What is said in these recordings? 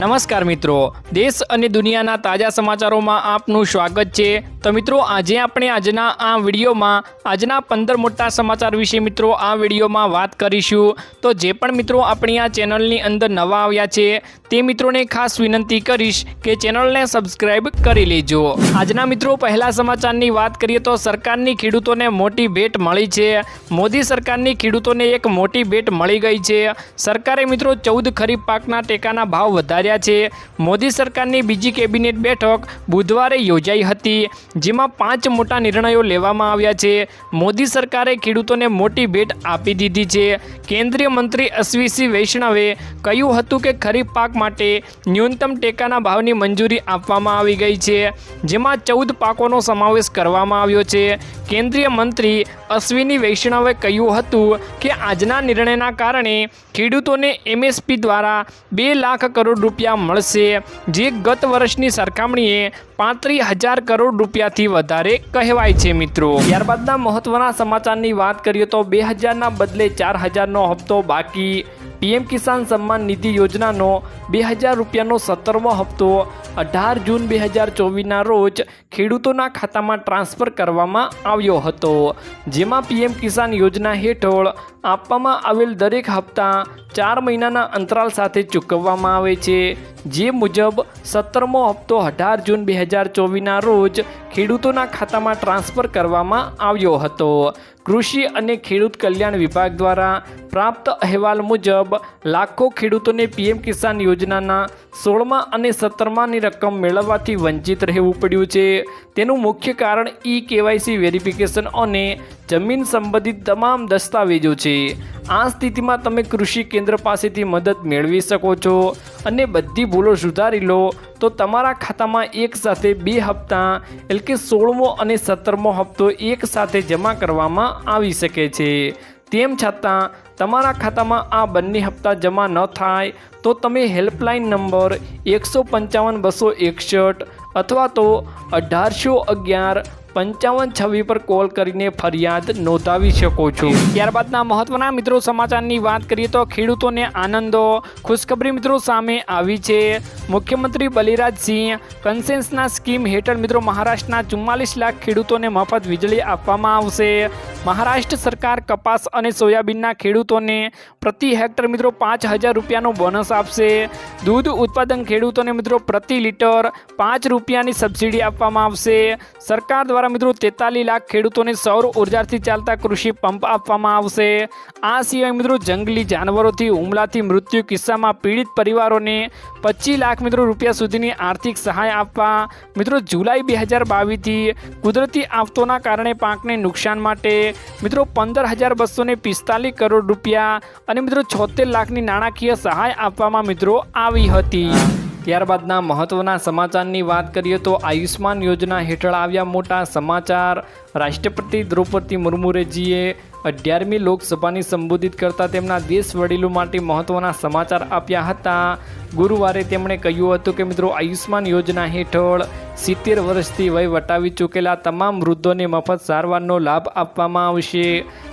નમસ્કાર મિત્રો દેશ અને દુનિયાના તાજા સમાચારોમાં આપનું સ્વાગત છે. તો મિત્રો, આજે આપણે આજના આ વિડીયોમાં, આજના પંદર મોટા સમાચાર વિશે મિત્રો આ વિડીયોમાં વાત કરીશું. તો જે પણ મિત્રો આપણી આ ચેનલની અંદર નવા આવ્યા છે, તે મિત્રોને ખાસ વિનંતી કરીશ કે ચેનલને સબસ્ક્રાઈબ કરી લેજો. આજના મિત્રો, પહેલા સમાચારની વાત કરીએ તો સરકારની ખેડૂતોને મોટી ભેટ મળી છે. મોદી સરકારની ખેડૂતોને એક મોટી ભેટ મળી ગઈ છે. સરકારે મિત્રો ચૌદ ખરીફ પાકના ટેકાના ભાવ વધાર્યા છે. મોદી સરકારની બીજી કેબિનેટ બેઠક બુધવારે યોજાઈ હતી. જેમાં પાંચ મોટા નિર્ણયો લેવામાં આવ્યા છે. મોદી સરકારે ખેડૂતોને મોટી ભેટ આપી દીધી છે. કેન્દ્રીય મંત્રી અશ્વિસિંહ વૈષ્ણવે કહ્યું હતું કે ખરીફ પાક માટે ન્યૂનતમ ટેકાના ભાવની મંજૂરી આપવામાં આવી ગઈ છે, જેમાં ચૌદ પાકોનો સમાવેશ કરવામાં આવ્યો છે. કેન્દ્રીય મંત્રી અશ્વિની વૈષ્ણવે કહ્યું હતું કે આજના નિર્ણયના કારણે ખેડૂતોને એમએસપી દ્વારા બે લાખ કરોડ રૂપિયા મળશે, જે ગત વર્ષની સરખામણીએ પાંત્રીસ હજાર કરોડ રૂપિયાથી વધારે કહેવાય છે, મિત્રો. ત્યારબાદના મહત્વના સમાચારની વાત કરીએ તો બે હજારના બદલે ચાર હજારનો હપ્તો બાકી. પીએમ કિસાન સન્માન નિધિ યોજનાનો બે હજાર રૂપિયાનો સત્તરમો હપ્તો. અઢાર જૂન બે હજાર ચોવીસના રોજ ખેડૂતોના ખાતામાં ટ્રાન્સફર કરવામાં આવ્યો હતો. જેમાં પીએમ કિસાન યોજના હેઠળ આપવામાં આવેલ દરેક હપ્તા ચાર મહિનાના અંતરાલ સાથે ચૂકવવામાં આવે છે. જે મુજબ, સત્તરમો હપ્તો અઢાર જૂન બે હજાર ચોવીસના રોજ ખેડૂતોના ખાતામાં ટ્રાન્સફર કરવામાં આવ્યો હતો. કૃષિ અને ખેડૂત કલ્યાણ વિભાગ દ્વારા પ્રાપ્ત અહેવાલ મુજબ, લાખો ખેડૂતોને પીએમ કિસાન યોજનાના સોળમા અને સત્તરમાની રકમ મેળવવાથી વંચિત રહેવું પડ્યું છે. તેનું મુખ્ય કારણ ઈ કેવાયસી વેરિફિકેશન અને જમીન સંબંધિત તમામ દસ્તાવેજો છે. આ સ્થિતિમાં તમે કૃષિ કેન્દ્ર પાસેથી મદદ મેળવી શકો છો અને બધી ભૂલો સુધારી લો. તો તમારા ખાતામાં એક સાથે બે હપ્તા એટલે કે સોળમો અને સત્તરમો હપ્તો એક સાથે જમા કરવામાં આવી શકે છે. તેમ છતાં, તમારા ખાતામાં આ બંને હપ્તા જમા ન થાય તો તમે હેલ્પલાઇન નંબર એકસો પંચાવન બસો એકસઠ અથવા તો અઢારસો અગિયાર પંચાવન છવ્વી પર કોલ કરીને ફરિયાદ નોંધાવી શકો છો. ત્યારબાદના મહત્વના મિત્રો સમાચારની વાત કરીએ તો ખેડૂતોને આનંદો. ખુશખબરી મિત્રો સામે આવી છે. મુખ્યમંત્રી બલિરાજસિંહ કન્સેન્સના સ્કીમ હેઠળ મિત્રો મહારાષ્ટ્રના ચુમ્માલીસ લાખ ખેડૂતોને મફત વીજળી આપવામાં આવશે. મહારાષ્ટ્ર સરકાર કપાસ અને સોયાબીનના ખેડૂતોને પ્રતિ હેક્ટર મિત્રો પાંચ હજાર રૂપિયાનો બોનસ આપશે. દૂધ ઉત્પાદન ખેડૂતોને મિત્રો પ્રતિ લીટર પાંચ રૂપિયાની સબસિડી આપવામાં આવશે. સરકાર દ્વારા મિત્રો, તેતાલીસ લાખ ખેડૂતોને સૌર ઉર્જાથી ચાલતા કૃષિ પંપ આપવામાં આવશે. આ સિવાય મિત્રો, જંગલી જાનવરોથી, હુમલાથી મૃત્યુ કિસ્સામાં પીડિત પરિવારોને પચીસ લાખ મિત્રો રૂપિયા સુધીની આર્થિક સહાય આપવા. મિત્રો, જુલાઈ બે હજાર બાવીસથી કુદરતી આફતોના કારણે પાકને નુકસાન માટે મિત્રો પંદર હજાર બસોને પિસ્તાલીસ કરોડ રૂપિયા અને મિત્રો છોતેર લાખની નાણાકીય સહાય આપવામાં મિત્રો આવી હતી. ત્યારબાદના મહત્વના સમાચારની વાત કરીએ તો આયુષ્માન યોજના હેઠળ આવ્યા મોટા સમાચાર. રાષ્ટ્રપતિ દ્રૌપદી મુર્મુરેજીએ અગિયારમી લોકસભાની સંબોધિત કરતા તેમના દેશ વડીલો માટે મહત્વના સમાચાર આપ્યા હતા. ગુરુવારે તેમણે કહ્યું હતું કે, મિત્રો આયુષ્માન યોજના હેઠળ સિત્તેર વર્ષથી વય વટાવી ચૂકેલા તમામ વૃદ્ધોને મફત સારવારનો લાભ આપવામાં આવશે.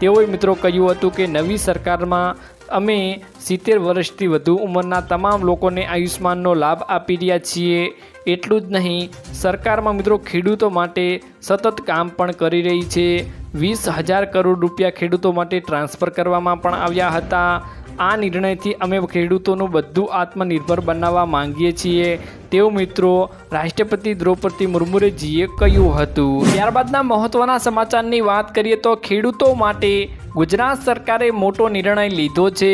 તેઓએ મિત્રો કહ્યું હતું કે, નવી સરકારમાં અમે સિત્તેર વર્ષથી વધુ ઉંમરના તમામ લોકોને આયુષ્માનનો લાભ આપી રહ્યા છીએ. એટલું જ નહીં, સરકારમાં મિત્રો ખેડૂતો માટે સતત કામ પણ કરી રહી છે. વીસ હજાર કરોડ રૂપિયા ખેડૂતો માટે ટ્રાન્સફર કરવામાં પણ આવ્યા હતા. આ નિર્ણયથી અમે ખેડૂતોનું બધું આત્મનિર્ભર બનાવવા માંગીએ છીએ. તેવું મિત્રો રાષ્ટ્રપતિ દ્રૌપદી મુર્મુરેજીએ કહ્યું હતું. ત્યારબાદના મહત્વના સમાચારની વાત કરીએ તો ખેડૂતો માટે ગુજરાત સરકારે મોટો નિર્ણય લીધો છે.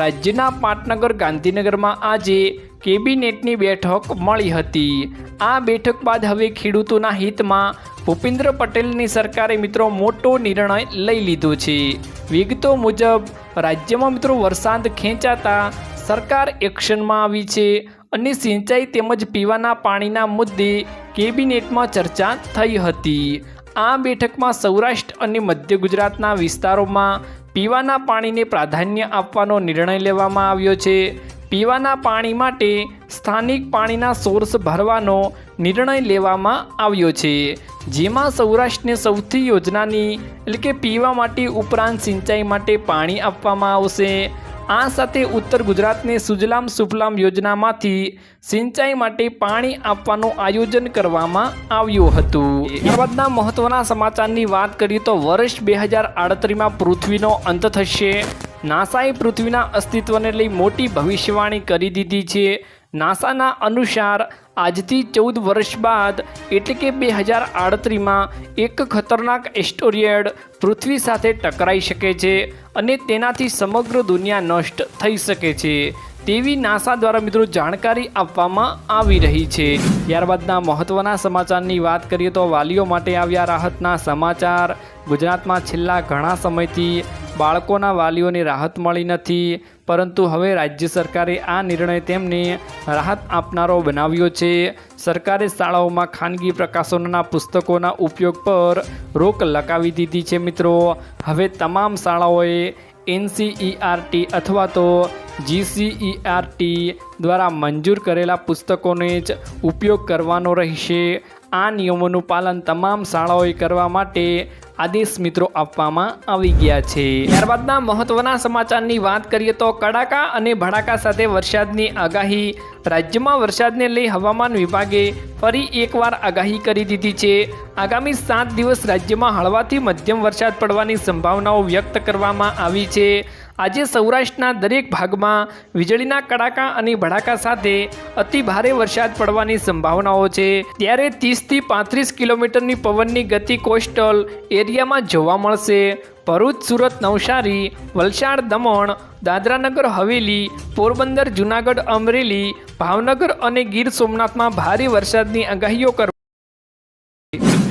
રાજ્યના પાટનગર ગાંધીનગરમાં આજે કેબિનેટની બેઠક મળી હતી. આ બેઠક બાદ હવે ખેડૂતોના હિતમાં ભૂપેન્દ્ર પટેલની સરકારે મિત્રો મોટો નિર્ણય લઈ લીધો છે. વિગતો મુજબ, રાજ્યમાં મિત્રો વરસાદ ખેંચાતા સરકાર એક્શનમાં આવી છે અને સિંચાઈ તેમજ પીવાના પાણીના મુદ્દે કેબિનેટમાં ચર્ચા થઈ હતી. આ બેઠકમાં સૌરાષ્ટ્ર અને મધ્ય ગુજરાતના વિસ્તારોમાં પીવાના પાણીને પ્રાધાન્ય આપવાનો નિર્ણય લેવામાં આવ્યો છે. પીવાના પાણી માટે સ્થાનિક પાણીના સોર્સ ભરવાનો નિર્ણય લેવામાં આવ્યો છે. જેમાં સૌરાષ્ટ્રને સૌથી યોજનાની, એટલે કે પીવા માટે ઉપરાંત સિંચાઈ માટે પાણી આપવામાં આવશે. આ સાથે ઉત્તર ગુજરાતને સુજલામ સુફલામ યોજનામાંથી સિંચાઈ માટે પાણી આપવાનું આયોજન કરવામાં આવ્યું હતું. ત્યારબાદના મહત્વના સમાચારની વાત કરીએ તો વર્ષ બે હજાર આડત્રીસમાં પૃથ્વીનો અંત થશે. નાસાએ પૃથ્વીના અસ્તિત્વને લઈ મોટી ભવિષ્યવાણી કરી દીધી છે. નાસાના અનુસાર આજથી ચૌદ વર્ષ બાદ એટલે કે બે હજાર આડત્રીસમાં એક ખતરનાક એસ્ટોરિયડ પૃથ્વી સાથે ટકરાઈ શકે છે અને તેનાથી સમગ્ર દુનિયા નષ્ટ થઈ શકે છે. તેવી નાસા દ્વારા મિત્રો જાણકારી આપવામાં આવી રહી છે. ત્યારબાદના મહત્ત્વના સમાચારની વાત કરીએ તો વાલીઓ માટે આવ્યા રાહતના સમાચાર. ગુજરાતમાં છેલ્લા ઘણા સમયથી બાળકોના વાલીઓને રાહત મળી નથી. પરંતુ હવે રાજ્ય સરકારે આ નિર્ણય તેમને રાહત આપનારો બનાવ્યો છે. સરકારે શાળાઓમાં ખાનગી પ્રકાશનોના પુસ્તકોના ઉપયોગ પર રોક લગાવી દીધી છે મિત્રો. હવે તમામ શાળાઓએ એનસીઈઆરટી અથવા તો જીસીઈઆરટી દ્વારા મંજૂર કરેલા પુસ્તકોને જ ઉપયોગ કરવાનો રહેશે. આ નિયમોનું પાલન તમામ શાળાઓએ કરવા માટે આદેશ મિત્રો આપવામાં આવી ગયા છે. ત્યારબાદના મહત્વના સમાચારની વાત કરીએ તો કડાકા અને ભડાકા સાથે વરસાદની આગાહી. રાજ્યમાં વરસાદને લઈ હવામાન વિભાગે ફરી એકવાર આગાહી કરી દીધી છે. આગામી સાત દિવસ રાજ્યમાં હળવાથી મધ્યમ વરસાદ પડવાની સંભાવનાઓ વ્યક્ત કરવામાં આવી છે. આજે સૌરાષ્ટ્રના દરેક ભાગમાં વીજળીના કડાકા અને ભડાકા સાથે અતિ ભારે વરસાદ પડવાની સંભાવનાઓ છે. ત્યારે ત્રીસથી પાંત્રીસ કિલોમીટરની પવનની ગતિ કોસ્ટલ એરિયામાં જોવા મળશે. ભરૂચ, સુરત, નવસારી, વલસાડ, દમણ, દાદરાનગર, હવેલી, પોરબંદર, જૂનાગઢ, અમરેલી, ભાવનગર અને ગીર સોમનાથમાં ભારે વરસાદની આગાહીઓ કર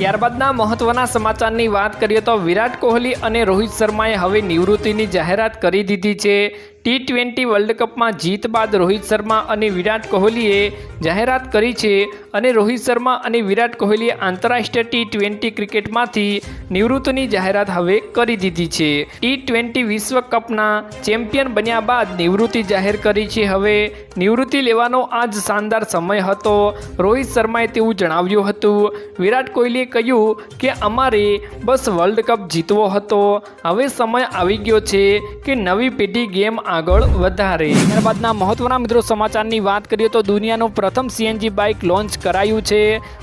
ત્યારબાદના મહત્વના સમાચારની વાત કરીએ તો વિરાટ કોહલી અને રોહિત શર્માએ હવે નિવૃત્તિની જાહેરાત કરી દીધી છે. ટી ટ્વેન્ટી વર્લ્ડ કપમાં જીત બાદ રોહિત શર્મા અને વિરાટ કોહલીએ જાહેરાત કરી છે અને રોહિત શર્મા અને વિરાટ કોહલીએ આંતરરાષ્ટ્રીય ટી ટ્વેન્ટી ક્રિકેટમાંથી નિવૃત્તિની જાહેરાત હવે કરી દીધી છે. ટી ટ્વેન્ટી વિશ્વ કપના ચેમ્પિયન બન્યા બાદ નિવૃત્તિ જાહેર કરી છે. હવે નિવૃત્તિ લેવાનો આ જ શાનદાર સમય હતો. રોહિત શર્માએ તેવું જણાવ્યું હતું. વિરાટ કોહલીએ કહ્યું કે અમારે બસ વર્લ્ડ કપ જીતવો હતો. હવે સમય આવી ગયો છે કે નવી પેઢી ગેમ આગળ વધારે. ત્યારબાદના મહત્વના મિત્રો સમાચારની વાત કરીએ તો દુનિયાનું પ્રથમ સીએનજી બાઇક લોન્ચ કરાયું છે.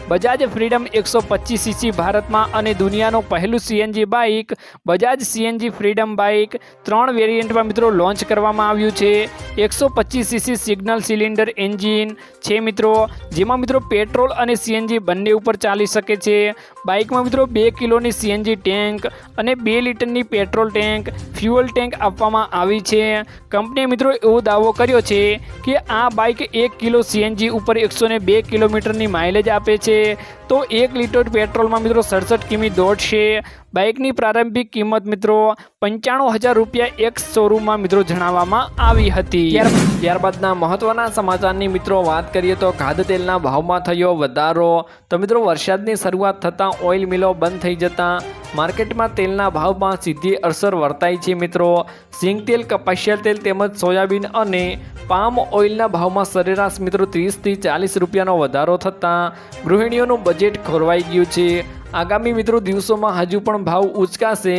બજાજ ફ્રીડમ એકસો પચીસ સીસી ભારતમાં અને દુનિયાનું પહેલું CNG bike, Bajaj CNG Freedom bike ત્રણ વેરિયન્ટમાં મિત્રો લોન્ચ કરવામાં આવ્યું છે. એકસો પચીસ સીસી સિગ્નલ સિલિન્ડર એન્જિન છે મિત્રો, જેમાં મિત્રો પેટ્રોલ અને સીએનજી બંને ઉપર ચાલી શકે છે. બાઇકમાં મિત્રો બે કિલોની સીએનજી ટેન્ક અને બે લીટરની પેટ્રોલ ટેન્ક, ફ્યુઅલ ટેન્ક આપવામાં આવી છે. કંપનીએ મિત્રો એવો દાવો કર્યો છે કે આ બાઇક એક કિલો સીએનજી ઉપર એકસો બે કિલોમીટરની માઇલેજ આપે છે. તો એક લીટર પેટ્રોલમાં મિત્રો સડસઠ કિમી દોડશે. બાઇકની પ્રારંભિક કિંમત મિત્રો પંચાણું હજાર રૂપિયા એક શોરૂમમાં મિત્રો જણાવવામાં આવી હતી. ત્યારબાદના મહત્વના સમાચારની મિત્રો વાત કરીએ તો ખાદ્યતેલના ભાવમાં થયો વધારો. તો મિત્રો વરસાદની શરૂઆત થતાં ઓઇલ મિલો બંધ થઈ જતાં માર્કેટમાં તેલના ભાવમાં સીધી અસર વર્તાય છે મિત્રો. સિંગ તેલ કપાસિયા તેલ તેમજ સોયાબીન અને પામ ઓઇલના ભાવમાં સરેરાશ મિત્રો ત્રીસથી ચાલીસ રૂપિયાનો વધારો થતાં ગૃહિણીઓનું બજેટ ખોરવાઈ ગયું છે. આગામી મિત્રો દિવસોમાં હજુ પણ ભાવ ઉચકાશે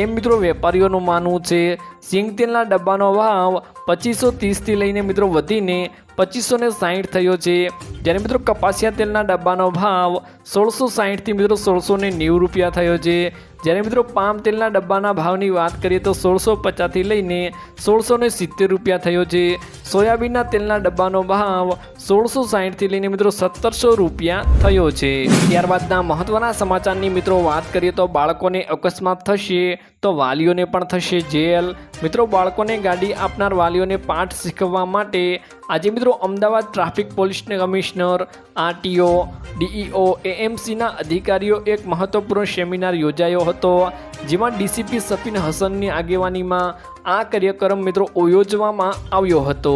એમ મિત્રો વેપારીઓનું માનવું છે. સિંગ તેલના ડબ્બાનો ભાવ પચીસો ત્રીસથી લઈને મિત્રો વધીને પચીસો ને સાહીઠ થયો છે. જ્યારે મિત્રો કપાસિયા તેલના ડબ્બાનો ભાવ સોળસો સાહીઠથી મિત્રો સોળસો ને નેવું રૂપિયા થયો છે. જ્યારે મિત્રો પામ તેલના ડબ્બાના ભાવની વાત કરીએ તો સોળસો પચાસથી લઈને સોળસો સિત્તેર રૂપિયા થયો છે. સોયાબીનના તેલના ડબ્બાનો ભાવ સોળસો સાહીઠથી લઈને મિત્રો સત્તરસો રૂપિયા થયો છે. ત્યારબાદના મહત્વના સમાચારની મિત્રો વાત કરીએ તો બાળકોને અકસ્માત થશે તો વાલીઓને પણ થશે જેલ. મિત્રો, બાળકોને ગાડી આપનાર વાલીઓને પાઠ શીખવવા માટે આજે મિત્રો Ahmedabad traffic police commissioner, RTO, DEO, એએમસીના અધિકારીઓ એક મહત્વપૂર્ણ સેમિનાર યોજાયો હતો, જેમાં ડીસીપી સફીન હસનની આગેવાનીમાં આ કાર્યક્રમ મિત્રો યોજવામાં આવ્યો હતો.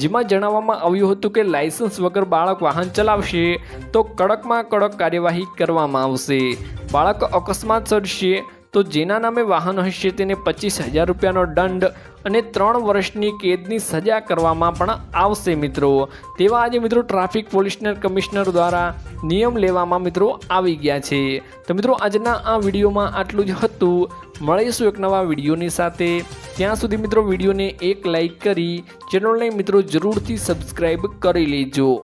જેમાં જણાવવામાં આવ્યું હતું કે લાયસન્સ વગર બાળક વાહન ચલાવશે તો કડકમાં કડક કાર્યવાહી કરવામાં આવશે. બાળક અકસ્માત સર્જશે તો જેના નામે વાહન હશે તેને પચીસ હજાર રૂપિયાનો દંડ અને ત્રણ વર્ષની કેદની સજા કરવામાં પણ આવશે મિત્રો. તેવા આજે મિત્રો ટ્રાફિક પોલીસના કમિશનર દ્વારા નિયમ લેવામાં મિત્રો આવી ગયા છે. તો મિત્રો આજના આ વિડીયોમાં આટલું જ હતું. મળીશું એક નવા વિડીયોની સાથે. ત્યાં સુધી મિત્રો વિડીયોને એક લાઈક કરી, ચેનલને મિત્રો જરૂરથી સબસ્ક્રાઈબ કરી લેજો.